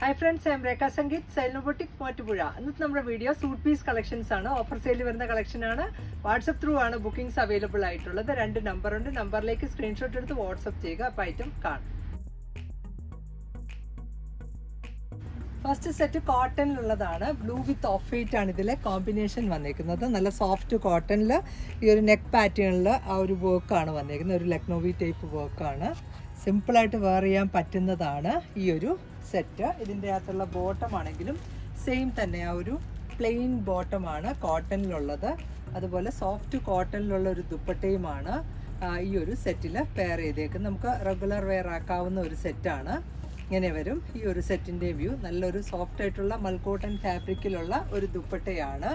Hi friends I I'm Rekha Sangeeth സൈലോബോട്ടിക് Mattupuzha ഇന്നത്തെ നമ്മുടെ video suit piece collections ആണ്. Offer sale വരുന്ന കളക്ഷൻ ആണ്. വാട്സപ്പ് ത്രൂ ആണ് ബുക്കിംഗ്സ് അവൈലബിൾ ആയിട്ടുള്ളത്. രണ്ട് നമ്പർ ഉണ്ട്. നമ്പറിലേക്ക് സ്ക്രീൻഷോട്ട് എടുത്ത് വാട്സപ്പ് ചെയ്യുക. അപ്പോൾ ഐറ്റം കാണും. ഫസ്റ്റ് സെറ്റ് കോട്ടണിലുള്ളതാണ് ബ്ലൂ വിത്ത് ഓഫ് വൈറ്റ് ആണ് ഇതിലെ കോമ്പിനേഷൻ വന്നേക്കുന്നത്. നല്ല സോഫ്റ്റ് കോട്ടണിൽ ഈ ഒരു നെക്ക് പാറ്റേണിൽ ആ ഒരു വർക്കാണ് വന്നേക്കുന്നത്. ഒരു ലക്നോവി ടൈപ്പ് വർക്കാണ് സിമ്പിളായിട്ട് വെയർ ചെയ്യാൻ പറ്റുന്നതാണ് ഈ ഒരു സെറ്റ് ഇതിന്റെ അകത്തുള്ള ബോട്ടം ആണെങ്കിലും സെയിം തന്നെ ആ ഒരു പ്ലെയിൻ ബോട്ടമാണ് കോട്ടണിലുള്ളത് അതുപോലെ സോഫ്റ്റ് കോട്ടണിലുള്ള ഒരു ദുപ്പട്ടയുമാണ് ഈ ഒരു സെറ്റിൽ പെയർ ചെയ്തേക്കുന്നത്. നമുക്ക് റെഗുലർ വെയർ ആക്കാവുന്ന ഒരു സെറ്റാണ് ഇങ്ങനെ വരും. ഈ ഒരു സെറ്റിന്റെ വ്യൂ നല്ലൊരു സോഫ്റ്റ് ആയിട്ടുള്ള മൽക്കോട്ടൺ ഫാബ്രിക്കിലുള്ള ഒരു ദുപ്പട്ടയാണ്.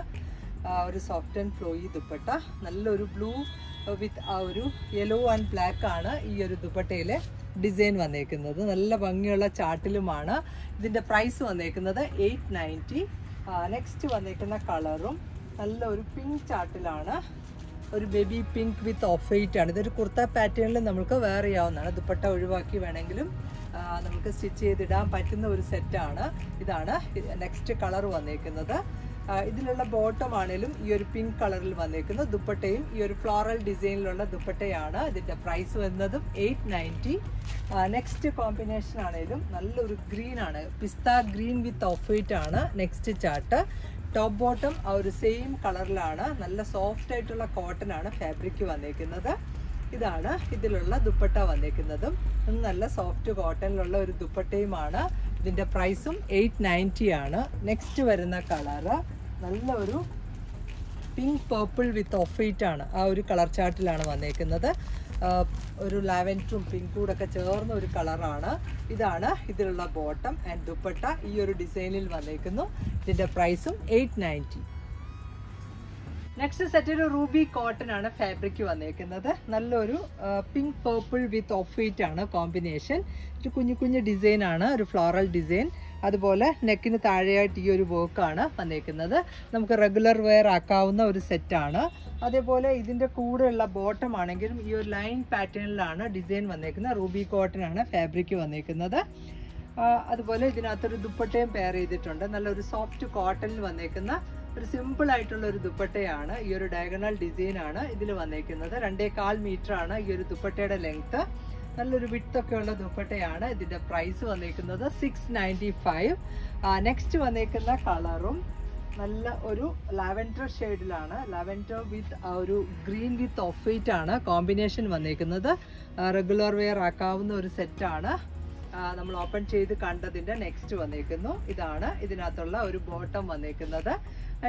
ഒരു സോഫ്റ്റ് ആൻഡ് ഫ്ലോയി ദുപ്പട്ട. നല്ലൊരു ബ്ലൂ വിത്ത് ആ ഒരു യെല്ലോ ആൻഡ് ബ്ലാക്ക് ആണ് ഈ ഒരു ദുപ്പട്ടയിലെ ഡിസൈൻ വന്നേക്കുന്നത്. നല്ല ഭംഗിയുള്ള ചാട്ടിലുമാണ്. ഇതിന്റെ പ്രൈസ് വന്നേക്കുന്നത് എയ്റ്റ് നയന്റി നെക്സ്റ്റ് വന്നേക്കുന്ന കളറും നല്ല ഒരു പിങ്ക് ചാട്ടിലാണ്. ഒരു baby pink with off white ആണ്. ഇതൊരു കുർത്ത പാറ്റേണിൽ നമുക്ക് വെയർ ചെയ്യാവുന്നതാണ്. ദുപ്പട്ട ഒഴിവാക്കി വേണമെങ്കിലും നമുക്ക് സ്റ്റിച്ച് ചെയ്തിടാൻ പറ്റുന്ന ഒരു സെറ്റാണ് ഇതാണ് നെക്സ്റ്റ് കളർ വന്നേക്കുന്നത്. ഇതിലുള്ള ബോട്ടം ആണെങ്കിലും ഈ ഒരു പിങ്ക് കളറിൽ വന്നേക്കുന്നു ദുപ്പട്ടയും ഈ ഒരു ഫ്ലോറൽ ഡിസൈനിലുള്ള ദുപ്പട്ടയാണ്. ഇതിന്റെ പ്രൈസ് വരുന്നതും എയ്റ്റ് നയന്റി നെക്സ്റ്റ് കോമ്പിനേഷൻ ആണെങ്കിലും നല്ലൊരു ഗ്രീൻ ആണ്. Pista green with off white ആണ് നെക്സ്റ്റ് ചാർട്ട് ടോപ്പ് ബോട്ടം ആ ഒരു സെയിം കളറിലാണ് നല്ല സോഫ്റ്റ് ആയിട്ടുള്ള കോട്ടൺ ആണ് ഫാബ്രിക് വന്നേക്കുന്നത്. ഇതാണ് ഇതിലുള്ള ദുപ്പട്ട വന്നേക്കുന്നതും. നല്ല സോഫ്റ്റ് കോട്ടണിലുള്ള ഒരു ദുപ്പട്ടയുമാണ്. ഇതിന്റെ പ്രൈസും എയ്റ്റ് നയന്റി ആണ്. നെക്സ്റ്റ് വരുന്ന കളറ് നല്ല ഒരു pink purple with off white ആണ്. ആ ഒരു കളർ ചാർട്ടിലാണ് വന്നേക്കുന്നത്. ഒരു ലാവൻഡറും പിങ്കും കൂടെ ഒക്കെ ചേർന്ന ഒരു കളറാണ് ഇതാണ് ഇതിലുള്ള ബോട്ടം ആൻഡ് ദുപ്പട്ട ഈ ഒരു ഡിസൈനിൽ വന്നേക്കുന്നു. ഇതിന്റെ പ്രൈസും എയ്റ്റ് നയന്റി നെക്സ്റ്റ് സെറ്റ് ഒരു റൂബി കോട്ടൺ ആണ് ഫാബ്രിക് വന്നേക്കുന്നത്. നല്ലൊരു pink purple with off white ആണ് കോമ്പിനേഷൻ ഒരു കുഞ്ഞു കുഞ്ഞു ഡിസൈൻ ആണ് ഒരു ഫ്ലോറൽ ഡിസൈൻ അതുപോലെ നെക്കിന് താഴെയായിട്ട് ഈ ഒരു വർക്കാണ് വന്നേക്കുന്നത്. നമുക്ക് റെഗുലർ വെയർ ആക്കാവുന്ന ഒരു സെറ്റാണ് അതേപോലെ ഇതിന്റെ കൂടെയുള്ള ബോട്ടം ആണെങ്കിലും ഈ ഒരു ലൈൻ പാറ്റേണിലാണ് ഡിസൈൻ വന്നേക്കുന്നത്. റൂബി കോട്ടൺ ആണ് ഫാബ്രിക് വന്നേക്കുന്നത്. അതുപോലെ ഇതിനകത്തൊരു ദുപ്പട്ടയും പെയർ ചെയ്തിട്ടുണ്ട്. നല്ലൊരു സോഫ്റ്റ് കോട്ടണിൽ വന്നേക്കുന്ന ഒരു സിമ്പിൾ ആയിട്ടുള്ള ഒരു ദുപ്പട്ടയാണ്. ഈ ഒരു ഡയഗണൽ ഡിസൈൻ ആണ് ഇതിൽ വന്നേക്കുന്നത്. രണ്ടേ കാൽ മീറ്റർ ആണ് ഈ ഒരു ദുപ്പട്ടയുടെ ലെങ്ത് നല്ലൊരു വിട്ടൊക്കെ ഉള്ള ദുപ്പട്ടയാണ് ഇതിന്റെ പ്രൈസ് വന്നേക്കുന്നത് സിക്സ് നയന്റി ഫൈവ് നെക്സ്റ്റ് വന്നേക്കുന്ന കളറും നല്ല ഒരു ലാവൻഡർ ഷെയ്ഡിലാണ്. ലാവൻഡർ വിത്ത് ഒരു ഗ്രീൻ വിത്ത് ഓഫ് വൈറ്റ് ആണ് കോമ്പിനേഷൻ വന്നേക്കുന്നത്. റെഗുലർ വെയർ ആക്കാവുന്ന ഒരു സെറ്റാണ് നമ്മൾ ഓപ്പൺ ചെയ്ത് കണ്ടതിന്റെ നെക്സ്റ്റ് വന്നേക്കുന്നു. ഇതാണ് ഇതിനകത്തുള്ള ഒരു ബോട്ടം വന്നേക്കുന്നത്.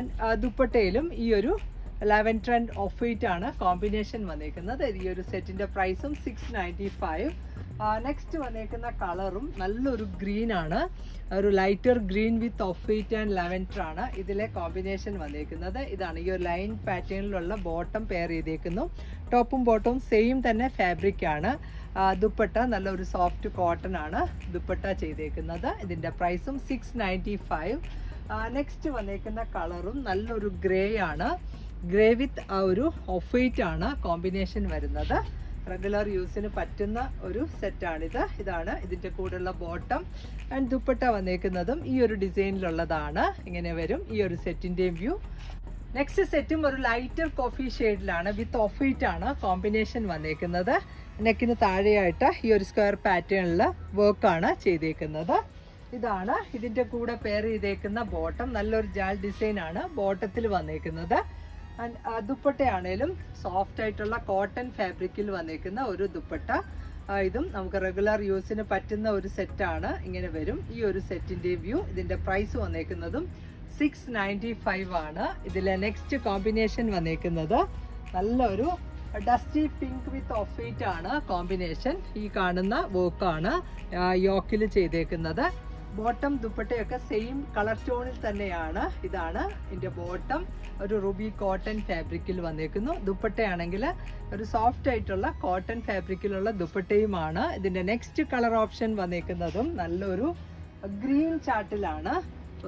And, ആ, ദുപ്പട്ടയിലും ഈ ഒരു ലെവൻ ട്രെൻഡ് ഓഫ് വൈറ്റ് ആണ് കോമ്പിനേഷൻ വന്നേക്കുന്നത്. ഈ ഒരു സെറ്റിന്റെ പ്രൈസും സിക്സ് നയന്റി ഫൈവ് നെക്സ്റ്റ് വന്നേക്കുന്ന കളറും നല്ലൊരു ഗ്രീൻ ആണ്. ഒരു lighter green with off white and lavender ആണ് ഇതിലെ കോമ്പിനേഷൻ വന്നേക്കുന്നത്. ഇതാണ് ഈ ഒരു ലൈൻ പാറ്റേണിലുള്ള ബോട്ടം പെയർ ചെയ്തേക്കുന്നു. ടോപ്പും ബോട്ടവും സെയിം തന്നെ ഫാബ്രിക് ആണ്. ആ, ദുപ്പട്ട നല്ലൊരു സോഫ്റ്റ് കോട്ടൺ ആണ് ദുപ്പട്ട ചെയ്തേക്കുന്നത്. ഇതിന്റെ പ്രൈസും സിക്സ് നയന്റി ഫൈവ് നെക്സ്റ്റ് വന്നേക്കുന്ന കളറും നല്ലൊരു ഗ്രേ ആണ്. ഗ്രേ വിത്ത് ആ ഒരു ഓഫ് വൈറ്റ് ആണ് കോമ്പിനേഷൻ വരുന്നത്. റെഗുലർ യൂസിന് പറ്റുന്ന ഒരു സെറ്റാണിത് ഇതാണ് ഇതിന്റെ കൂടെയുള്ള ബോട്ടം ആൻഡ് ദുപ്പട്ട വന്നേക്കുന്നതും ഈ ഒരു ഡിസൈനിലുള്ളതാണ് ഇങ്ങനെ വരും ഈ ഒരു സെറ്റിന്റെയും വ്യൂ നെക്സ്റ്റ് സെറ്റും ഒരു ലൈറ്റർ കോഫി ഷെയ്ഡിലാണ് വിത്ത് ഓഫ് വൈറ്റ് ആണ് കോമ്പിനേഷൻ വന്നേക്കുന്നത്. നെക്കിന് താഴെയായിട്ട് ഈ ഒരു സ്ക്വയർ പാറ്റേണിൽ വർക്കാണ് ചെയ്തേക്കുന്നത്. ഇതാണ്. ഇതിന്റെ കൂടെ പെയർ ചെയ്തേക്കുന്ന ബോട്ടം നല്ലൊരു ജാൽ ഡിസൈൻ ആണ് ബോട്ടത്തിൽ വന്നേക്കുന്നത്. ദുപ്പട്ടയാണേലും സോഫ്റ്റ് ആയിട്ടുള്ള കോട്ടൺ ഫാബ്രിക്കിൽ വന്നേക്കുന്ന ഒരു ദുപ്പട്ട. ഇതും നമുക്ക് റെഗുലർ യൂസിന് പറ്റുന്ന ഒരു സെറ്റാണ് ഇങ്ങനെ വരും. ഈ ഒരു സെറ്റിന്റെ വ്യൂ ഇതിന്റെ പ്രൈസ് വന്നേക്കുന്നതും സിക്സ് നയന്റി ഫൈവ് ആണ്. ഇതിലെ നെക്സ്റ്റ് കോമ്പിനേഷൻ വന്നേക്കുന്നത് നല്ലൊരു dusty pink with off white ആണ് കോമ്പിനേഷൻ ഈ കാണുന്ന വോക്കാണ് യോക്കിൽ ചെയ്തേക്കുന്നത്. ബോട്ടം ദുപ്പട്ടയൊക്കെ സെയിം കളർ സ്റ്റോണിൽ തന്നെയാണ്. ഇതാണ് ഇതിന്റെ ബോട്ടം. ഒരു റുബി കോട്ടൺ ഫാബ്രിക്കിൽ വന്നേക്കുന്നു. ദുപ്പട്ടയാണെങ്കിൽ ഒരു സോഫ്റ്റ് ആയിട്ടുള്ള കോട്ടൺ ഫാബ്രിക്കിലുള്ള ദുപ്പട്ടയുമാണ്. ഇതിന്റെ നെക്സ്റ്റ് കളർ ഓപ്ഷൻ വന്നേക്കുന്നതും നല്ലൊരു ഗ്രീൻ ചാർട്ടിലാണ്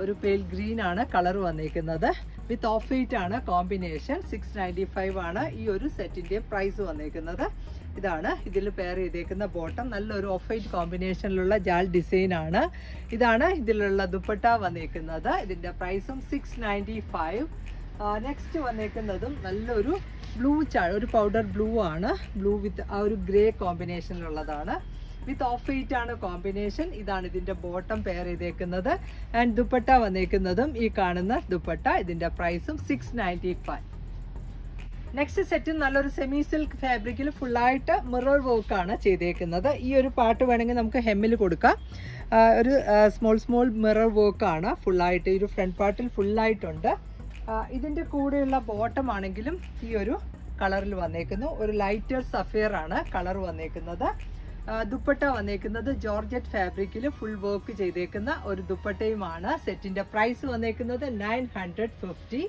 ഒരു പേൽ ഗ്രീൻ ആണ് കളർ വന്നേക്കുന്നത്. വിത്ത് ഓഫ് വൈറ്റ് ആണ് കോമ്പിനേഷൻ. സിക്സ് നയന്റി ഫൈവ് ആണ് ഈ ഒരു സെറ്റിന്റെ പ്രൈസ് വന്നേക്കുന്നത്. ഇതാണ്. ഇതിൽ പെയർ ചെയ്തേക്കുന്ന ബോട്ടം നല്ലൊരു ഓഫ് വൈറ്റ് കോമ്പിനേഷനിലുള്ള ജാൽ ഡിസൈൻ ആണ്. ഇതാണ് ഇതിലുള്ള ദുപ്പട്ട വന്നേക്കുന്നത്. ഇതിന്റെ പ്രൈസും സിക്സ് നയന്റി ഫൈവ് നെക്സ്റ്റ് വന്നേക്കുന്നതും നല്ലൊരു ബ്ലൂ ചാൾ ഒരു പൗഡർ ബ്ലൂ ആണ്. ബ്ലൂ വിത്ത് ആ ഒരു ഗ്രേ കോമ്പിനേഷനിലുള്ളതാണ് വിത്ത് ഓഫ് വൈറ്റ് ആണ് കോമ്പിനേഷൻ ഇതാണ് ഇതിന്റെ ബോട്ടം പെയർ ചെയ്തേക്കുന്നത്. ആൻഡ് ദുപ്പട്ട വന്നേക്കുന്നതും ഈ കാണുന്ന ദുപ്പട്ട ഇതിന്റെ പ്രൈസും six ninety five next set നല്ലൊരു സെമി സിൽക്ക് ഫാബ്രിക്കിൽ ഫുള്ളായിട്ട് മിറർ വർക്കാണ് ചെയ്തേക്കുന്നത്. ഈ ഒരു പാട്ട് വേണമെങ്കിൽ നമുക്ക് ഹെമ്മിൽ കൊടുക്കാം. ഒരു സ്മോൾ സ്മോൾ മിറർ വർക്കാണ് ഫുള്ളായിട്ട് ഈ ഒരു ഫ്രണ്ട് പാർട്ടിൽ ഫുള്ളായിട്ടുണ്ട് ഇതിന്റെ കൂടെയുള്ള ബോട്ടം ആണെങ്കിലും ഈ ഒരു കളറിൽ വന്നേക്കുന്നു. ഒരു ലൈറ്റർ സഫിയർ ആണ് കളർ വന്നേക്കുന്നത്. ദുപ്പട്ട വന്നേക്കുന്നത് ജോർജറ്റ് ഫാബ്രിക്കിൽ ഫുൾ വർക്ക് ചെയ്തേക്കുന്ന ഒരു ദുപ്പട്ടയുമാണ്. സെറ്റിന്റെ പ്രൈസ് വന്നേക്കുന്നത് നയൻ ഹൺഡ്രഡ് ഫിഫ്റ്റി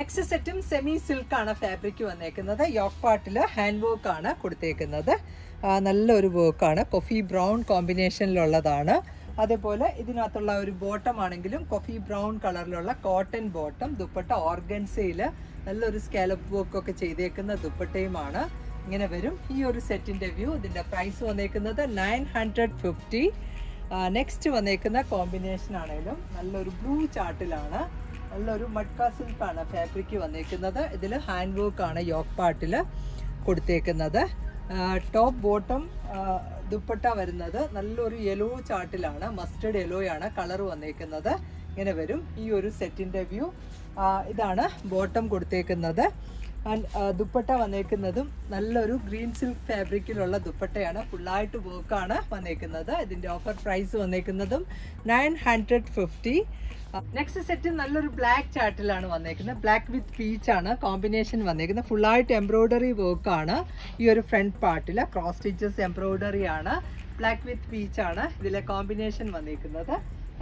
നെക്സ്റ്റ് സെറ്റും സെമി സിൽക്ക് ആണ് ഫാബ്രിക് വന്നേക്കുന്നത്. യോക്ക് പാട്ടിൽ ഹാൻഡ് വർക്ക് ആണ് കൊടുത്തേക്കുന്നത്. നല്ലൊരു വർക്കാണ് കൊഫി ബ്രൗൺ കോമ്പിനേഷനിലുള്ളതാണ് അതേപോലെ ഇതിനകത്തുള്ള ഒരു ബോട്ടം ആണെങ്കിലും കൊഫി ബ്രൗൺ കളറിലുള്ള കോട്ടൺ ബോട്ടം ദുപ്പട്ട ഓർഗൻസയിൽ നല്ലൊരു സ്കാലപ്പ് വർക്ക് ഒക്കെ ചെയ്തേക്കുന്ന ദുപ്പട്ടയുമാണ്. ഇങ്ങനെ വരും. ഈ ഒരു സെറ്റിന്റെ വ്യൂ ഇതിന്റെ പ്രൈസ് വന്നേക്കുന്നത് നയൻ ഹൺഡ്രഡ് ഫിഫ്റ്റി നെക്സ്റ്റ് വന്നേക്കുന്ന കോമ്പിനേഷൻ ആണെങ്കിലും നല്ലൊരു ബ്ലൂ ചാർട്ടിലാണ് നല്ലൊരു മഡ്കാ സിൽക്കാണ് ഫാബ്രിക് വന്നേക്കുന്നത്. ഇതിൽ ഹാൻഡ് വർക്ക് ആണ് യോക്ക് പാട്ടിൽ കൊടുത്തേക്കുന്നത്. ടോപ്പ് ബോട്ടം ദുപ്പട്ട വരുന്നത് നല്ലൊരു യെല്ലോ ചാട്ടിലാണ് മസ്റ്റേഡ് യെല്ലോയാണ് കളർ വന്നേക്കുന്നത്. ഇങ്ങനെ വരും. ഈ ഒരു സെറ്റിന്റെ വ്യൂ. ഇതാണ് ബോട്ടം കൊടുത്തേക്കുന്നത്. ദുപ്പട്ട വന്നേക്കുന്നതും നല്ലൊരു ഗ്രീൻ സിൽക്ക് ഫാബ്രിക്കിലുള്ള ദുപ്പട്ടയാണ്. ഫുള്ളായിട്ട് വർക്കാണ് വന്നേക്കുന്നത്. ഇതിന്റെ offer price വന്നേക്കുന്നതും nine hundred fifty. Next set നല്ലൊരു ബ്ലാക്ക് ചാർട്ടിലാണ് വന്നേക്കുന്നത്. ബ്ലാക്ക് വിത്ത് പീച്ച് ആണ് കോമ്പിനേഷൻ വന്നേക്കുന്നത്. ഫുള്ളായിട്ട് എംബ്രോയ്ഡറി വർക്കാണ് ഈ ഒരു ഫ്രണ്ട് പാർട്ടിൽ ക്രോസ് സ്റ്റിച്ചസ് എംബ്രോയ്ഡറി ആണ്. ബ്ലാക്ക് വിത്ത് പീച്ച് ആണ് ഇതിലെ കോമ്പിനേഷൻ വന്നേക്കുന്നത്.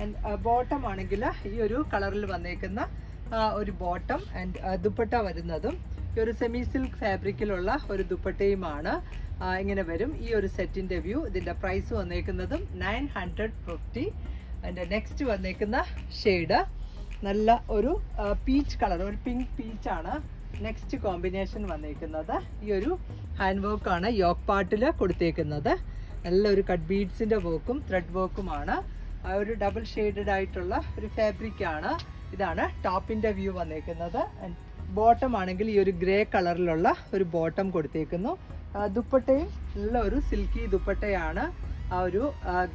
ആൻഡ് ബോട്ടം ആണെങ്കിൽ ഈ ഒരു കളറിൽ വന്നേക്കുന്ന ഒരു ബോട്ടം ആൻഡ് ദുപ്പട്ട വരുന്നതും ഈ ഒരു സെമി സിൽക്ക് ഫാബ്രിക്കിലുള്ള ഒരു ദുപ്പട്ടയുമാണ്. ഇങ്ങനെ വരും. ഈ ഒരു സെറ്റിന്റെ വ്യൂ ഇതിന്റെ പ്രൈസ് വന്നേക്കുന്നതും നയൻ ഹൺഡ്രഡ് ഫിഫ്റ്റി അതിന്റെ നെക്സ്റ്റ് വന്നേക്കുന്ന ഷെയ്ഡ് നല്ല ഒരു പീച്ച് കളർ ഒരു പിങ്ക് പീച്ചാണ് നെക്സ്റ്റ് കോമ്പിനേഷൻ വന്നേക്കുന്നത്. ഈ ഒരു ഹാൻഡ് വർക്കാണ് യോക്ക് പാട്ടിൽ കൊടുത്തേക്കുന്നത്. നല്ലൊരു കട്ട് ബീഡ്സിന്റെ വർക്കും ത്രെഡ് വർക്കുമാണ് ഒരു ഡബിൾ ഷെയ്ഡഡ് ആയിട്ടുള്ള ഒരു ഫാബ്രിക് ആണ്. ഇതാണ് ടോപ്പിന്റെ വ്യൂ വന്നേക്കുന്നത്. ബോട്ടം ആണെങ്കിൽ ഈ ഒരു ഗ്രേ കളറിലുള്ള ഒരു ബോട്ടം കൊടുത്തേക്കുന്നു. ദുപ്പട്ടയും ഉള്ള ഒരു സിൽക്കി ദുപ്പട്ടയാണ്. ആ ഒരു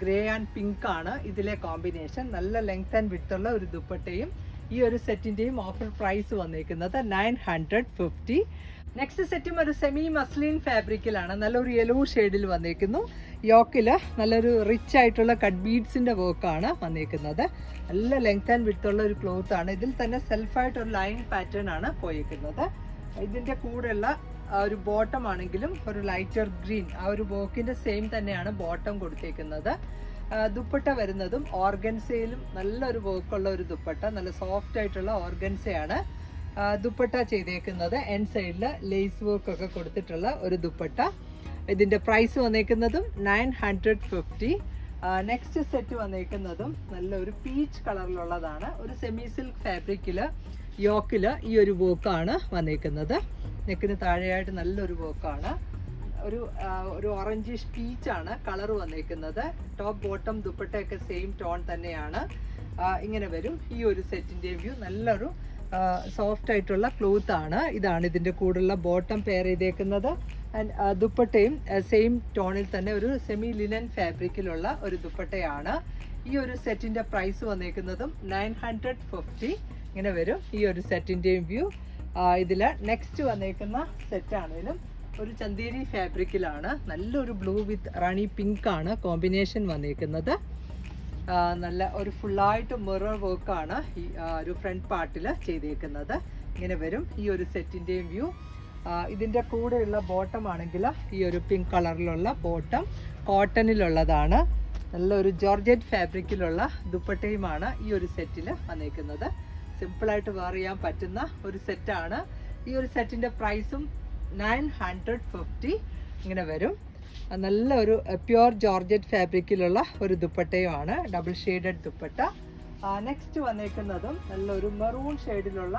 ഗ്രേ ആൻഡ് പിങ്ക് ആണ് ഇതിലെ കോമ്പിനേഷൻ നല്ല ലെങ്ത് ആൻഡ് ഉള്ള ഒരു ദുപ്പട്ടയും ഈ ഒരു സെറ്റിന്റെയും ഓഫർ പ്രൈസ് വന്നേക്കുന്നത് നയൻ ഹൺഡ്രഡ് ഫിഫ്റ്റി നെക്സ്റ്റ് സെറ്റും ഒരു സെമി മസ്ലിൻ ഫാബ്രിക്കിലാണ് നല്ലൊരു യെല്ലോ ഷെയ്ഡിൽ വന്നേക്കുന്നു. യോക്കിൽ നല്ലൊരു റിച്ച് ആയിട്ടുള്ള കട്ട് ബീഡ്സിന്റെ വർക്കാണ് വന്നേക്കുന്നത്. നല്ല ലെങ്ത് ആൻഡ് ഉള്ള ഒരു ക്ലോത്ത് ആണ്. ഇതിൽ തന്നെ സെൽഫായിട്ട് ഒരു ലൈൻ പാറ്റേൺ ആണ് പോയേക്കുന്നത്. ഇതിന്റെ കൂടെയുള്ള ഒരു ബോട്ടം ആണെങ്കിലും ഒരു ലൈറ്റർ ഗ്രീൻ ആ ഒരു വോക്കിന്റെ സെയിം തന്നെയാണ് ബോട്ടം കൊടുത്തേക്കുന്നത്. ദുപ്പട്ട വരുന്നതും ഓർഗൻസയിലും നല്ലൊരു വർക്കുള്ള ഒരു ദുപ്പട്ട നല്ല സോഫ്റ്റ് ആയിട്ടുള്ള ഓർഗൻസയാണ് ദുപ്പട്ട ചെയ്തേക്കുന്നത് എൻ സൈഡിൽ ലേസ് വർക്ക് ഒക്കെ കൊടുത്തിട്ടുള്ള ഒരു ദുപ്പട്ട. ഇതിന്റെ price വന്നേക്കുന്നതും nine hundred fifty next set വന്നേക്കുന്നതും നല്ലൊരു പീച്ച് കളറിലുള്ളതാണ് ഒരു സെമി സിൽക്ക് ഫാബ്രിക്കിൽ യോക്കിൽ ഈ ഒരു വർക്കാണ് വന്നേക്കുന്നത്. നെക്കിന് താഴെയായിട്ട് നല്ലൊരു വർക്കാണ് ഒരു ഒരു ഓറഞ്ചിഷ് പീച്ചാണ് കളർ വന്നേക്കുന്നത്. ടോപ്പ് ബോട്ടം ദുപ്പട്ടയൊക്കെ സെയിം ടോൺ തന്നെയാണ്. ഇങ്ങനെ വരും. ഈ ഒരു സെറ്റിന്റെ വ്യൂ നല്ലൊരു സോഫ്റ്റ് ആയിട്ടുള്ള ക്ലോത്ത് ആണ്. ഇതാണ് ഇതിന്റെ കൂടെയുള്ള ബോട്ടം പെയർ ചെയ്തേക്കുന്നത്. ആൻഡ് ദുപ്പട്ടയും സെയിം ടോണിൽ തന്നെ ഒരു സെമി ലിനൻ ഫാബ്രിക്കിലുള്ള ഒരു ദുപ്പട്ടയാണ്. ഈ ഒരു സെറ്റിന്റെ പ്രൈസ് വന്നേക്കുന്നതും നയൻ ഹൺഡ്രഡ് ഫിഫ്റ്റി ഇങ്ങനെ വരും. ഈ ഒരു സെറ്റിന്റെയും വ്യൂ ഇതിൽ നെക്സ്റ്റ് വന്നേക്കുന്ന സെറ്റ് ആണെങ്കിലും ഒരു ചന്തേരി ഫാബ്രിക്കിലാണ് നല്ലൊരു ബ്ലൂ വിത്ത് റാണി പിങ്ക് ആണ് കോമ്പിനേഷൻ വന്നേക്കുന്നത്. നല്ല ഒരു ഫുള്ളായിട്ട് മിറർ വർക്കാണ് ഈ ഒരു ഫ്രണ്ട് പാർട്ടിൽ ചെയ്തേക്കുന്നത്. ഇങ്ങനെ വരും. ഈ ഒരു സെറ്റിന്റെയും വ്യൂ ഇതിന്റെ കൂടെയുള്ള ബോട്ടം ആണെങ്കിൽ ഈ ഒരു പിങ്ക് കളറിലുള്ള ബോട്ടം കോട്ടണിലുള്ളതാണ് നല്ലൊരു ജോർജറ്റ് ഫാബ്രിക്കിലുള്ള ദുപ്പട്ടയുമാണ് ഈ ഒരു സെറ്റിൽ വന്നേക്കുന്നത്. സിമ്പിളായിട്ട് വെയർ ചെയ്യാൻ പറ്റുന്ന ഒരു സെറ്റാണ് ഈ ഒരു സെറ്റിന്റെ പ്രൈസും നയൻ ഹൺഡ്രഡ് ഫിഫ്റ്റി ഇങ്ങനെ വരും. നല്ല ഒരു പ്യുവർ ജോർജറ്റ് ഫാബ്രിക്കിലുള്ള ഒരു ദുപ്പട്ടയുമാണ്. Double shaded dupatta. നെക്സ്റ്റ് വന്നേക്കുന്നതും നല്ലൊരു മെറൂൺ ഷെയ്ഡിലുള്ള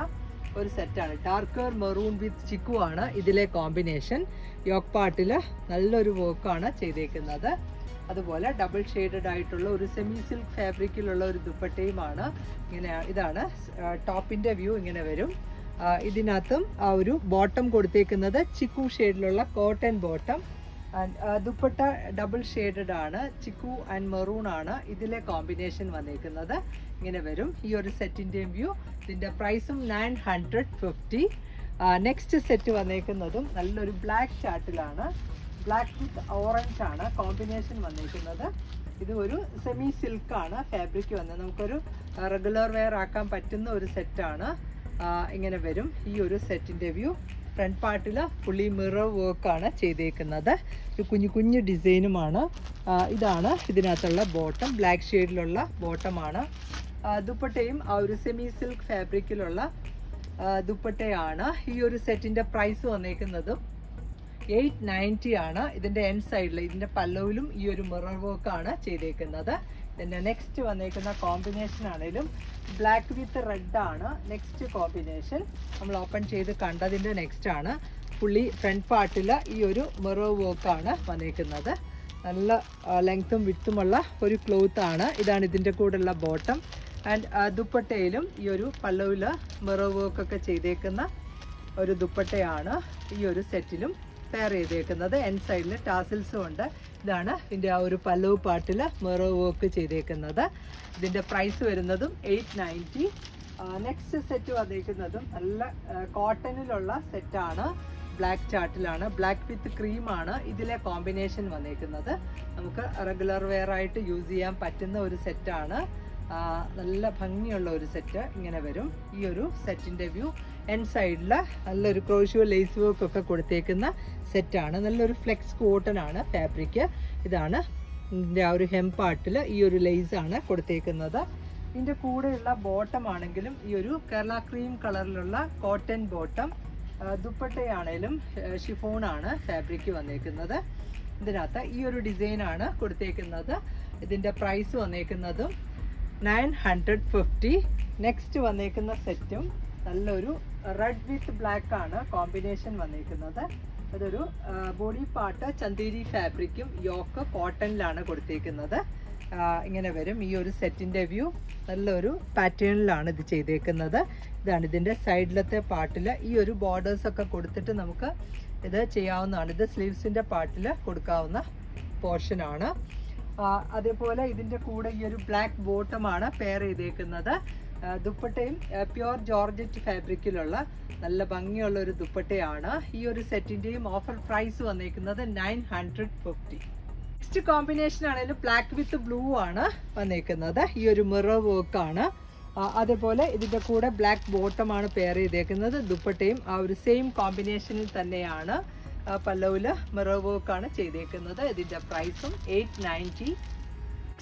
ഒരു സെറ്റാണ് ഡാർക്കർ മെറൂൺ വിത്ത് ചിക്കു ആണ് ഇതിലെ കോമ്പിനേഷൻ യോക്ക് പാട്ടിൽ നല്ലൊരു വർക്കാണ് ചെയ്തേക്കുന്നത്. അതുപോലെ ഡബിൾ ഷെയ്ഡഡ് ആയിട്ടുള്ള ഒരു സെമി സിൽക്ക് ഫാബ്രിക്കിലുള്ള ഒരു ദുപ്പട്ടയുമാണ്. ഇങ്ങനെ ഇതാണ് ടോപ്പിന്റെ വ്യൂ ഇങ്ങനെ വരും. ഇതിനകത്തും ആ ഒരു ബോട്ടം കൊടുത്തേക്കുന്നത് chikoo ഷെയ്ഡിലുള്ള cotton bottom dupatta double shaded ആണ്. ചിക്കു ആൻഡ് മെറൂൺ ആണ് ഇതിലെ കോമ്പിനേഷൻ വന്നിരിക്കുന്നത് ഇങ്ങനെ വരും. ഈ ഒരു സെറ്റിന്റെയും വ്യൂ. ഇതിന്റെ പ്രൈസും nine hundred fifty next set വന്നേക്കുന്നതും നല്ലൊരു ബ്ലാക്ക് ചാർട്ടിലാണ് ബ്ലാക്ക് വിത്ത് ഓറഞ്ച് ആണ് കോമ്പിനേഷൻ വന്നിരിക്കുന്നത് ഇത് ഒരു സെമി സിൽക്കാണ് ഫാബ്രിക് വന്നത്. നമുക്കൊരു റെഗുലർ വെയർ ആക്കാൻ പറ്റുന്ന ഒരു സെറ്റാണ് ഇങ്ങനെ വരും. ഈ ഒരു സെറ്റിന്റെ വ്യൂ. ഫ്രണ്ട് പാർട്ടിൽ ഫുള്ളി മിറർ വർക്കാണ് ചെയ്തേക്കുന്നത്. ഒരു കുഞ്ഞു കുഞ്ഞു ഡിസൈനുമാണ് ഇതാണ് ഇതിനകത്തുള്ള ബോട്ടം ബ്ലാക്ക് ഷെയ്ഡിലുള്ള ബോട്ടമാണ് ദുപ്പട്ടയും ആ ഒരു സെമി സിൽക്ക് ഫാബ്രിക്കിലുള്ള ദുപ്പട്ടയാണ്. ഈ ഒരു സെറ്റിന്റെ പ്രൈസ് വന്നേക്കുന്നതും എയ്റ്റ് നയന്റി ആണ്. ഇതിന്റെ എൻ സൈഡിൽ ഇതിന്റെ പല്ലവിലും ഈ ഒരു മിറർ വർക്ക് ആണ് ചെയ്തേക്കുന്നത്. ഇതിന്റെ നെക്സ്റ്റ് വന്നേക്കുന്ന കോമ്പിനേഷൻ ആണെങ്കിലും ബ്ലാക്ക് വിത്ത് റെഡ് ആണ് നെക്സ്റ്റ് കോമ്പിനേഷൻ നമ്മൾ ഓപ്പൺ ചെയ്ത് കണ്ടതിന്റെ നെക്സ്റ്റ് ആണ്. പുള്ളി ഫ്രണ്ട് പാർട്ടിൽ ഈ ഒരു മെറോ വർക്ക് ആണ് വന്നേക്കുന്നത്. നല്ല ലെങ്ത്തും വിത്തുമുള്ള ഒരു ക്ലോത്ത് ആണ്. ഇതാണ് ഇതിന്റെ കൂടെയുള്ള ബോട്ടം ആൻഡ് ദുപ്പട്ടയിലും ഈ ഒരു പല്ലവിൽ മെറോ വോക്കൊക്കെ ചെയ്തേക്കുന്ന ഒരു ദുപ്പട്ടയാണ് ഈ ഒരു സെറ്റിലും പെയർ ചെയ്തേക്കുന്നത്. എൻ സൈഡിൽ ടാസിൽസും ഉണ്ട്. ഇതാണ് ഇതിന്റെ ആ ഒരു പല്ലവ് പാട്ടിൽ മെറോ വർക്ക് ചെയ്തേക്കുന്നത്. ഇതിന്റെ പ്രൈസ് വരുന്നതും എയ്റ്റ് നയന്റി നെക്സ്റ്റ് സെറ്റ് വന്നേക്കുന്നതും നല്ല കോട്ടണിലുള്ള സെറ്റാണ് ബ്ലാക്ക് ചാർട്ടിലാണ് ബ്ലാക്ക് വിത്ത് ക്രീമാണ് ഇതിലെ കോമ്പിനേഷൻ വന്നിരിക്കുന്നത് നമുക്ക് റെഗുലർ വെയർ ആയിട്ട് യൂസ് ചെയ്യാൻ പറ്റുന്ന ഒരു സെറ്റാണ് നല്ല ഭംഗിയുള്ള ഒരു സെറ്റ് ഇങ്ങനെ വരും. ഈ ഒരു സെറ്റിന്റെ വ്യൂ എൻ സൈഡിൽ നല്ലൊരു ക്രോഷ്യോ ലേസ് വർക്ക് ഒക്കെ കൊടുത്തേക്കുന്ന സെറ്റാണ് നല്ലൊരു ഫ്ലെക്സ് കോട്ടൺ ആണ് ഫാബ്രിക് ഇതാണ് ഇതിന്റെ ആ ഒരു ഹെം പാർട്ടിൽ ഈ ഒരു ലേസ് ആണ് കൊടുത്തേക്കുന്നത്. ഇതിന്റെ കൂടെയുള്ള ബോട്ടം ആണെങ്കിലും ഈ ഒരു കേരള ക്രീം കളറിലുള്ള കോട്ടൺ ബോട്ടം ദുപ്പട്ടയാണേലും ഷിഫോൺ ആണ് ഫാബ്രിക് വന്നേക്കുന്നത്. ഇതിനകത്ത് ഈ ഒരു ഡിസൈനാണ് കൊടുത്തേക്കുന്നത്. ഇതിന്റെ പ്രൈസ് വന്നേക്കുന്നതും നയൻ ഹൺഡ്രഡ് ഫിഫ്റ്റി നെക്സ്റ്റ് വന്നേക്കുന്ന സെറ്റും നല്ലൊരു റെഡ് വിത്ത് ബ്ലാക്ക് ആണ് കോമ്പിനേഷൻ വന്നിരിക്കുന്നത്. അതൊരു ബോഡി പാർട്ട് ചന്തേരി ഫാബ്രിക്കും യോക്ക് കോട്ടണിലാണ് കൊടുത്തേക്കുന്നത്. ഇങ്ങനെ വരും. ഈ ഒരു സെറ്റിന്റെ വ്യൂ നല്ലൊരു പാറ്റേണിലാണ് ഇത് ചെയ്തേക്കുന്നത്. ഇതാണ് ഇതിന്റെ സൈഡിലത്തെ പാർട്ടിൽ ഈ ഒരു ബോർഡേഴ്സ് ഒക്കെ കൊടുത്തിട്ട് നമുക്ക് ഇത് ചെയ്യാവുന്നതാണ്. ഇത് സ്ലീവ്സിന്റെ പാർട്ടിൽ കൊടുക്കാവുന്ന പോർഷനാണ് അതേപോലെ ഇതിന്റെ കൂടെ ഈ ഒരു ബ്ലാക്ക് ബോട്ടമാണ് പെയർ ചെയ്തേക്കുന്നത്. ദുപ്പട്ടയും പ്യുവർ ജോർജറ്റ് ഫാബ്രിക്കിലുള്ള നല്ല ഭംഗിയുള്ള ഒരു ദുപ്പട്ടയാണ്. ഈ ഒരു സെറ്റിന്റെയും ഓഫർ പ്രൈസ് വന്നേക്കുന്നത് nine hundred fifty next combination ആണെങ്കിലും ബ്ലാക്ക് വിത്ത് ബ്ലൂ ആണ് വന്നേക്കുന്നത്. ഈ ഒരു മിറർ വർക്ക് ആണ്. ആ, അതേപോലെ ഇതിന്റെ കൂടെ ബ്ലാക്ക് ബോട്ടമാണ് പെയർ ചെയ്തേക്കുന്നത്. ദുപ്പട്ടയും ആ ഒരു സെയിം കോമ്പിനേഷനിൽ തന്നെയാണ് പല്ലവിൽ മിറർ വർക്ക് ആണ് ചെയ്തേക്കുന്നത്. ഇതിന്റെ പ്രൈസും എയ്റ്റ് നയന്റി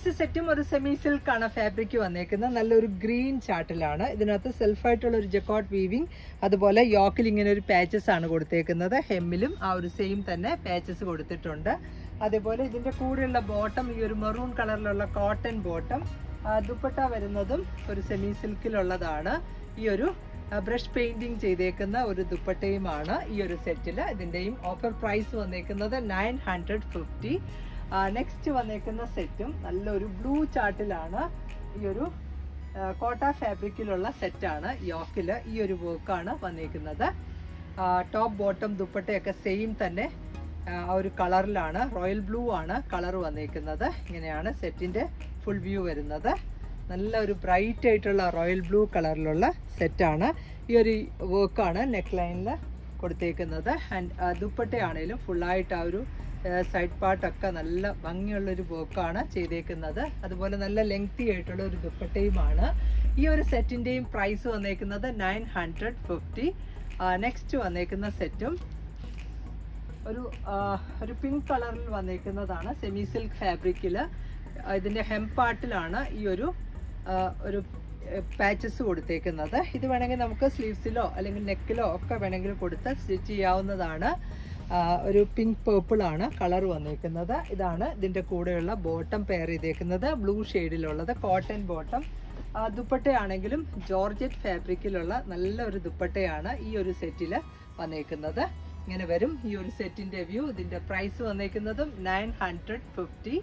നെക്സ്റ്റ് സെറ്റും ഒരു സെമി സിൽക്ക് ആണ് ഫാബ്രിക് വന്നേക്കുന്നത്. നല്ലൊരു ഗ്രീൻ ചാട്ടിലാണ്. ഇതിനകത്ത് സെൽഫായിട്ടുള്ള ഒരു ജക്കോട്ട് വീവിങ് അതുപോലെ യോക്കിൽ ഇങ്ങനെ ഒരു പാച്ചസ് ആണ് കൊടുത്തേക്കുന്നത്. ഹെമ്മിലും ആ ഒരു സെയിം തന്നെ പാച്ചസ് കൊടുത്തിട്ടുണ്ട്. അതേപോലെ ഇതിന്റെ കൂടെയുള്ള ബോട്ടം ഈ ഒരു മെറൂൺ കളറിലുള്ള കോട്ടൺ ബോട്ടം ദുപ്പട്ട വരുന്നതും ഒരു സെമി സിൽക്കിലുള്ളതാണ് ഈ ഒരു ബ്രഷ് പെയിന്റിങ് ചെയ്തേക്കുന്ന ഒരു ദുപ്പട്ടയുമാണ് ഈ ഒരു സെറ്റിൽ ഇതിന്റെയും ഓഫർ പ്രൈസ് വന്നേക്കുന്നത് നയൻ ഹൺഡ്രഡ് ഫിഫ്റ്റി നെക്സ്റ്റ് വന്നേക്കുന്ന സെറ്റും നല്ലൊരു ബ്ലൂ ചാർട്ടിലാണ് ഈ ഒരു കോട്ട ഫാബ്രിക്കിലുള്ള സെറ്റാണ് യോക്കിൽ ഈ ഒരു വർക്കാണ് വന്നേക്കുന്നത്. ടോപ്പ് ബോട്ടം ദുപ്പട്ടയൊക്കെ സെയിം തന്നെ ആ ഒരു കളറിലാണ് റോയൽ ബ്ലൂ ആണ് കളർ വന്നേക്കുന്നത്. ഇങ്ങനെയാണ് സെറ്റിന്റെ ഫുൾ വ്യൂ വരുന്നത്. നല്ല ഒരു ബ്രൈറ്റ് ആയിട്ടുള്ള റോയൽ ബ്ലൂ കളറിലുള്ള സെറ്റാണ് ഈ ഒരു വർക്കാണ് നെക്ക് ലൈനിൽ കൊടുത്തേക്കുന്നത്. ആൻഡ് ദുപ്പട്ടയാണേലും ഫുള്ളായിട്ട് ആ ഒരു സൈഡ് പാർട്ടൊക്കെ നല്ല ഭംഗിയുള്ളൊരു വർക്കാണ് ചെയ്തേക്കുന്നത്. അതുപോലെ നല്ല ലെങ്തി ആയിട്ടുള്ള ഒരു ദുപ്പട്ടയുമാണ് ഈ ഒരു സെറ്റിന്റെയും പ്രൈസ് വന്നേക്കുന്നത് നയൻ ഹൺഡ്രഡ് ഫിഫ്റ്റി നെക്സ്റ്റ് വന്നേക്കുന്ന സെറ്റും ഒരു ഒരു പിങ്ക് കളറിൽ വന്നേക്കുന്നതാണ് സെമി സിൽക്ക് ഫാബ്രിക്കിൽ ഇതിന്റെ ഹെം പാർട്ടിലാണ് ഈ ഒരു ഒരു പാച്ചസ് കൊടുത്തേക്കുന്നത്. ഇത് വേണമെങ്കിൽ നമുക്ക് സ്ലീവ്സിലോ അല്ലെങ്കിൽ നെക്കിലോ ഒക്കെ വേണമെങ്കിൽ കൊടുത്ത് സ്റ്റിച്ച് ചെയ്യാവുന്നതാണ്. ഒരു പിങ്ക് പേർപ്പിൾ ആണ് കളർ വന്നിരിക്കുന്നത് ഇതാണ് ഇതിന്റെ കൂടെയുള്ള ബോട്ടം പെയർ ചെയ്തേക്കുന്നത്. ബ്ലൂ ഷെയ്ഡിലുള്ളത് കോട്ടൺ ബോട്ടം ദുപ്പട്ടയാണെങ്കിലും ജോർജറ്റ് ഫാബ്രിക്കിലുള്ള നല്ലൊരു ദുപ്പട്ടയാണ് ഈ ഒരു സെറ്റിൽ വന്നേക്കുന്നത്. ഇങ്ങനെ വരും ഈ ഒരു സെറ്റിന്റെ വ്യൂ ഇതിന്റെ പ്രൈസ് വന്നേക്കുന്നതും നയൻ ഹൺഡ്രഡ് ഫിഫ്റ്റി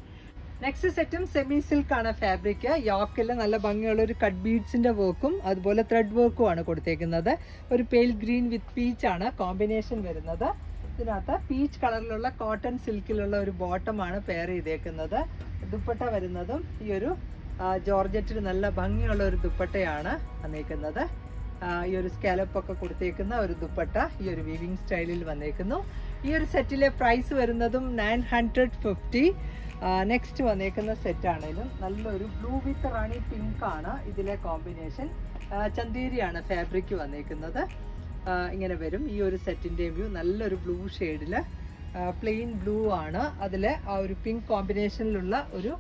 നെക്സ്റ്റ് സെറ്റും സെമി സിൽക്ക് ആണ് ഫാബ്രിക് യോക്കിൽ നല്ല ഭംഗിയുള്ള ഒരു കട്ട് ബീഡ്സിന്റെ വർക്കും അതുപോലെ ത്രെഡ് വർക്കും ആണ് കൊടുത്തേക്കുന്നത്. ഒരു പെയിൽ ഗ്രീൻ വിത്ത് പീച്ച് ആണ് കോമ്പിനേഷൻ വരുന്നത്. ഇതിനകത്ത് പീച്ച് കളറിലുള്ള കോട്ടൺ സിൽക്കിലുള്ള ഒരു ബോട്ടമാണ് പെയർ ചെയ്തേക്കുന്നത്. ദുപ്പട്ട വരുന്നതും ഈ ഒരു ജോർജറ്റിൽ നല്ല ഭംഗിയുള്ള ഒരു ദുപ്പട്ടയാണ് വന്നേക്കുന്നത്. ഈ ഒരു സ്കാലപ്പ് ഒക്കെ കൊടുത്തേക്കുന്ന ഒരു ദുപ്പട്ട ഈ ഒരു വീവിങ് സ്റ്റൈലിൽ വന്നേക്കുന്നു. ഈ ഒരു സെറ്റിലെ പ്രൈസ് വരുന്നതും നയൻ ഹൺഡ്രഡ് ഫിഫ്റ്റി നെക്സ്റ്റ് വന്നേക്കുന്ന സെറ്റ് ആണെങ്കിലും നല്ലൊരു ബ്ലൂ വിത്ത് റാണി പിങ്ക് ആണ് ഇതിലെ കോമ്പിനേഷൻ ചന്തീരിയാണ് ഫാബ്രിക് വന്നേക്കുന്നത്. ഇങ്ങനെ വരും. ഈ ഒരു സെറ്റിന്റെയും വ്യൂ നല്ലൊരു ബ്ലൂ ഷെയ്ഡിൽ പ്ലെയിൻ ബ്ലൂ ആണ്. അതിൽ ആ ഒരു പിങ്ക് കോമ്പിനേഷനിലുള്ള ഒരു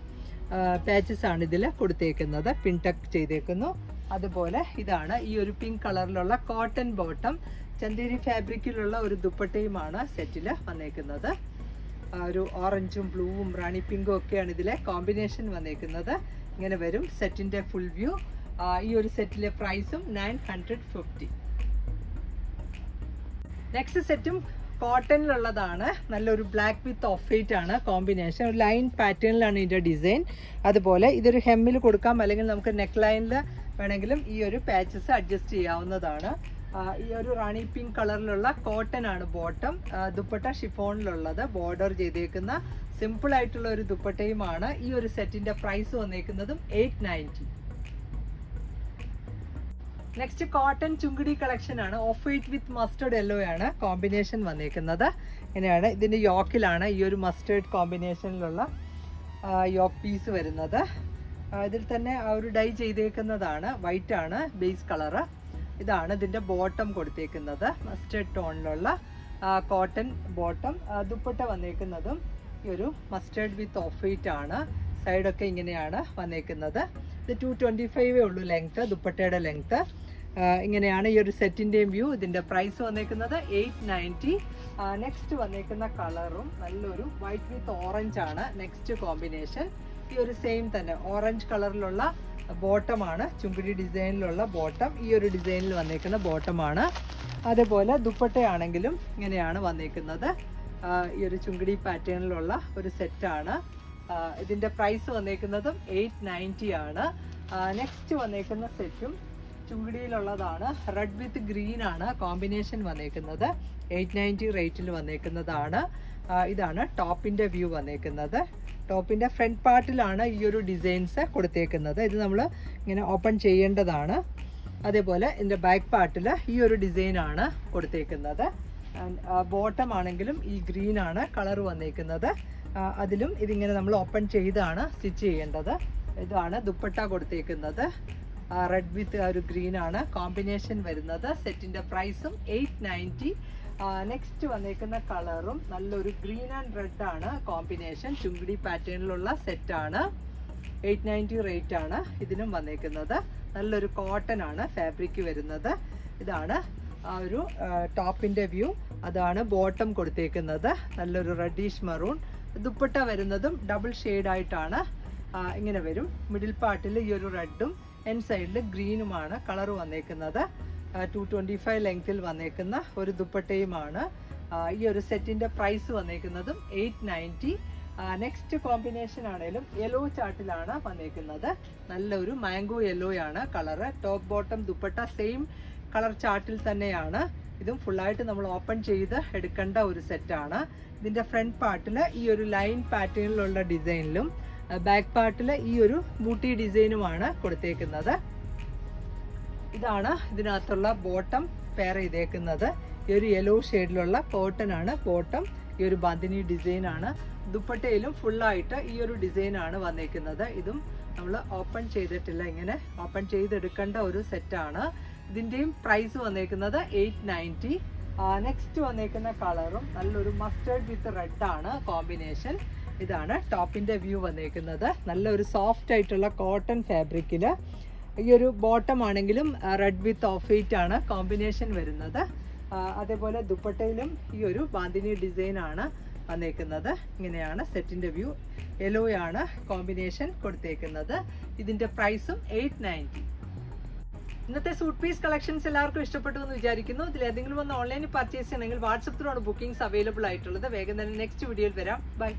പാച്ചസ് ആണ് ഇതിൽ കൊടുത്തേക്കുന്നത്. പിൻടക്ക് ചെയ്തേക്കുന്നു. അതുപോലെ ഇതാണ് ഈ ഒരു പിങ്ക് കളറിലുള്ള കോട്ടൺ ബോട്ടം ചന്തേരി ഫാബ്രിക്കിലുള്ള ഒരു ദുപ്പട്ടയുമാണ് സെറ്റിൽ വന്നേക്കുന്നത്. ഒരു ഓറഞ്ചും ബ്ലൂവും റാണി പിങ്കും ഒക്കെയാണ് ഇതിലെ കോമ്പിനേഷൻ വന്നേക്കുന്നത്. ഇങ്ങനെ വരും സെറ്റിന്റെ ഫുൾ വ്യൂ ഈ ഒരു സെറ്റിലെ പ്രൈസും നയൻ ഹൺഡ്രഡ് ഫിഫ്റ്റി നെക്സ്റ്റ് സെറ്റും കോട്ടണിലുള്ളതാണ് നല്ലൊരു ബ്ലാക്ക് വിത്ത് ഓഫ് വൈറ്റ് ആണ് കോമ്പിനേഷൻ ഒരു ലൈൻ പാറ്റേണിലാണ് ഇതിന്റെ ഡിസൈൻ അതുപോലെ ഇതൊരു ഹെമ്മിൽ കൊടുക്കാം. അല്ലെങ്കിൽ നമുക്ക് നെക്ക് ലൈനിൽ വേണമെങ്കിലും ഈ ഒരു പാച്ചസ് അഡ്ജസ്റ്റ് ചെയ്യാവുന്നതാണ്. ഈ ഒരു റാണി പിങ്ക് കളറിലുള്ള കോട്ടൺ ആണ് ബോട്ടം ദുപ്പട്ട ഷിഫോണിലുള്ളത് ബോർഡർ ചെയ്തേക്കുന്ന സിമ്പിൾ ആയിട്ടുള്ള ഒരു ദുപ്പട്ടയുമാണ്. ഈ ഒരു സെറ്റിന്റെ price വന്നേക്കുന്നതും eight ninety next cotton chungidi collection ആണ്. Off white with mustard yellow ആണ് കോമ്പിനേഷൻ വന്നിരിക്കുന്നത് ഇങ്ങനെയാണ് ഇതിന്റെ യോക്കിലാണ് ഈ ഒരു മസ്റ്റേർഡ് കോമ്പിനേഷനിലുള്ള യോക്ക് പീസ് വരുന്നത്. ഇതിൽ തന്നെ ഒരു ഡൈ ചെയ്തേക്കുന്നതാണ്. വൈറ്റ് ആണ് ബേസ് കളറ് ഇതാണ് ഇതിന്റെ ബോട്ടം കൊടുത്തേക്കുന്നത്. മസ്റ്റേർഡ് ടോണിലുള്ള കോട്ടൺ ബോട്ടം ദുപ്പട്ട വന്നേക്കുന്നതും ഈ ഒരു മസ്റ്റേർഡ് വിത്ത് ഓഫ് വൈറ്റ് ആണ്. സൈഡൊക്കെ ഇങ്ങനെയാണ് വന്നേക്കുന്നത്. ഇത് ടു ട്വന്റി ഫൈവേ ഉള്ളൂ ലെങ്ത്ത് ദുപ്പട്ടയുടെ ലെങ്ത്ത് ഇങ്ങനെയാണ് ഈ ഒരു സെറ്റിന്റെയും വ്യൂ ഇതിന്റെ പ്രൈസ് വന്നേക്കുന്നത് എയ്റ്റ് നയന്റി നെക്സ്റ്റ് വന്നേക്കുന്ന കളറും നല്ലൊരു വൈറ്റ് വിത്ത് ഓറഞ്ച് ആണ് നെക്സ്റ്റ് കോമ്പിനേഷൻ ഈ ഒരു സെയിം തന്നെ ഓറഞ്ച് കളറിലുള്ള ബോട്ടമാണ് ചുങ്കിടി ഡിസൈനിലുള്ള ബോട്ടം ഈ ഒരു ഡിസൈനിൽ വന്നേക്കുന്ന ബോട്ടമാണ് അതേപോലെ ദുപ്പട്ടയാണെങ്കിലും ഇങ്ങനെയാണ് വന്നേക്കുന്നത്. ഈ ഒരു ചുങ്കിടി പാറ്റേണിലുള്ള ഒരു സെറ്റാണ് ഇതിന്റെ പ്രൈസ് വന്നേക്കുന്നതും എയ്റ്റ് നയന്റി ആണ്. നെക്സ്റ്റ് വന്നേക്കുന്ന സെറ്റും ചുങ്കിടിയിലുള്ളതാണ്. റെഡ് വിത്ത് ഗ്രീൻ ആണ് കോമ്പിനേഷൻ വന്നേക്കുന്നത്. എയ്റ്റ് നയന്റി റേറ്റിൽ വന്നേക്കുന്നതാണ്. ഇതാണ് ടോപ്പിന്റെ വ്യൂ വന്നേക്കുന്നത്. ടോപ്പിന്റെ ഫ്രണ്ട് പാർട്ടിലാണ് ഈ ഒരു ഡിസൈൻസ് കൊടുത്തേക്കുന്നത്. ഇത് നമ്മൾ ഇങ്ങനെ ഓപ്പൺ ചെയ്യേണ്ടതാണ്. അതേപോലെ ഇതിന്റെ ബാക്ക് പാർട്ടിൽ ഈ ഒരു ഡിസൈൻ ആണ് കൊടുത്തേക്കുന്നത്. ബോട്ടം ആണെങ്കിലും ഈ ഗ്രീൻ ആണ് കളർ വന്നേക്കുന്നത്. അതിലും ഇതിങ്ങനെ നമ്മൾ ഓപ്പൺ ചെയ്താണ് സ്റ്റിച്ച് ചെയ്യേണ്ടത്. ഇതാണ് ദുപ്പട്ട കൊടുത്തേക്കുന്നത്. റെഡ് വിത്ത് ഒരു ഗ്രീൻ ആണ്. കോമ്പിനേഷൻ വരുന്നത്. സെറ്റിന്റെ പ്രൈസും എയ്റ്റ് നയന്റി നെക്സ്റ്റ് വന്നേക്കുന്ന കളറും നല്ലൊരു ഗ്രീൻ ആൻഡ് റെഡ് ആണ്. കോമ്പിനേഷൻ ചുങ്കിടി പാറ്റേണിലുള്ള സെറ്റാണ് എയ്റ്റ് നയന്റി റേറ്റ് ആണ് ഇതിനും വന്നേക്കുന്നത്. നല്ലൊരു കോട്ടൺ ആണ് ഫാബ്രിക് വരുന്നത്. ഇതാണ് ആ ഒരു ടോപ്പിന്റെ വ്യൂ അതാണ് ബോട്ടം കൊടുത്തേക്കുന്നത്. നല്ലൊരു റെഡീഷ് മറൂൺ ദുപ്പട്ട വരുന്നതും ഡബിൾ ആയിട്ടാണ് ഇങ്ങനെ വരും. മിഡിൽ പാർട്ടിൽ ഈ ഒരു റെഡും എൻ സൈഡിൽ ഗ്രീനുമാണ് കളർ വന്നേക്കുന്നത്. ടു ട്വന്റി ഫൈവ് ലെങ്ത്തിൽ വന്നേക്കുന്ന ഒരു ദുപ്പട്ടയുമാണ്. ഈ ഒരു സെറ്റിന്റെ പ്രൈസ് വന്നേക്കുന്നതും എയ്റ്റ് നയന്റി നെക്സ്റ്റ് കോമ്പിനേഷൻ ആണേലും യെല്ലോ ചാർട്ടിലാണ് വന്നേക്കുന്നത്. നല്ലൊരു മാംഗോ യെല്ലോ ആണ് colour top bottom dupatta same colour ചാർട്ടിൽ തന്നെയാണ്. ഇതും ഫുള്ളായിട്ട് നമ്മൾ ഓപ്പൺ ചെയ്ത് എടുക്കേണ്ട ഒരു സെറ്റാണ് ഇതിന്റെ ഫ്രണ്ട് പാർട്ടിൽ ഈ ഒരു ലൈൻ പാറ്റേണിലുള്ള ഡിസൈനിലും ബാക്ക് പാർട്ടിൽ ഈ ഒരു ബൂട്ടി ഡിസൈനുമാണ് കൊടുത്തേക്കുന്നത്. ഇതാണ് ഇതിനകത്തുള്ള ബോട്ടം പെയർ ചെയ്തേക്കുന്നത്. ഈ ഒരു യെല്ലോ ഷെയ്ഡിലുള്ള കോട്ടൺ ആണ് ബോട്ടം ഈ ഒരു ബന്ദിനി ഡിസൈനാണ് ദുപ്പട്ടയിലും ഫുള്ളായിട്ട് ഈ ഒരു ഡിസൈനാണ് വന്നേക്കുന്നത്. ഇതും നമ്മൾ ഓപ്പൺ ചെയ്തിട്ടില്ല. ഇങ്ങനെ ഓപ്പൺ ചെയ്തെടുക്കേണ്ട ഒരു സെറ്റാണ് ഇതിന്റെയും പ്രൈസ് വന്നേക്കുന്നത് എയ്റ്റ് നയന്റി നെക്സ്റ്റ് വന്നേക്കുന്ന കളറും നല്ലൊരു മസ്റ്റേർഡ് വിത്ത് റെഡ് ആണ് കോമ്പിനേഷൻ ഇതാണ് ടോപ്പിന്റെ വ്യൂ വന്നേക്കുന്നത്. നല്ലൊരു സോഫ്റ്റ് ആയിട്ടുള്ള കോട്ടൺ ഫാബ്രിക്കിൽ ഈ ഒരു ബോട്ടം ആണെങ്കിലും റെഡ് വിത്ത് ഓഫ് വൈറ്റ് ആണ് കോമ്പിനേഷൻ വരുന്നത്. അതേപോലെ ദുപ്പട്ടയിലും ഈ ഒരു ബാന്തിനി ഡിസൈൻ ആണ് വന്നേക്കുന്നത്. ഇങ്ങനെയാണ് സെറ്റിന്റെ വ്യൂ യെല്ലോ ആണ് കോമ്പിനേഷൻ കൊടുത്തേക്കുന്നത്. ഇതിന്റെ പ്രൈസും എയ്റ്റ് നയന്റി ഇന്നത്തെ സൂട്ട് പീസ് കളക്ഷൻസ് എല്ലാവർക്കും ഇഷ്ടപ്പെട്ടു എന്ന് വിചാരിക്കുന്നു. ഇതിൽ ഏതെങ്കിലും ഒന്ന് ഓൺലൈനിൽ പർച്ചേസ് ചെയ്യണമെങ്കിൽ വാട്സപ്പ് ത്രൂ ആണ് ബുക്കിംഗ്സ് അവൈലബിൾ ആയിട്ടുള്ളത്. വേഗം തന്നെ നെക്സ്റ്റ് വീഡിയോയിൽ വരാം. ബൈ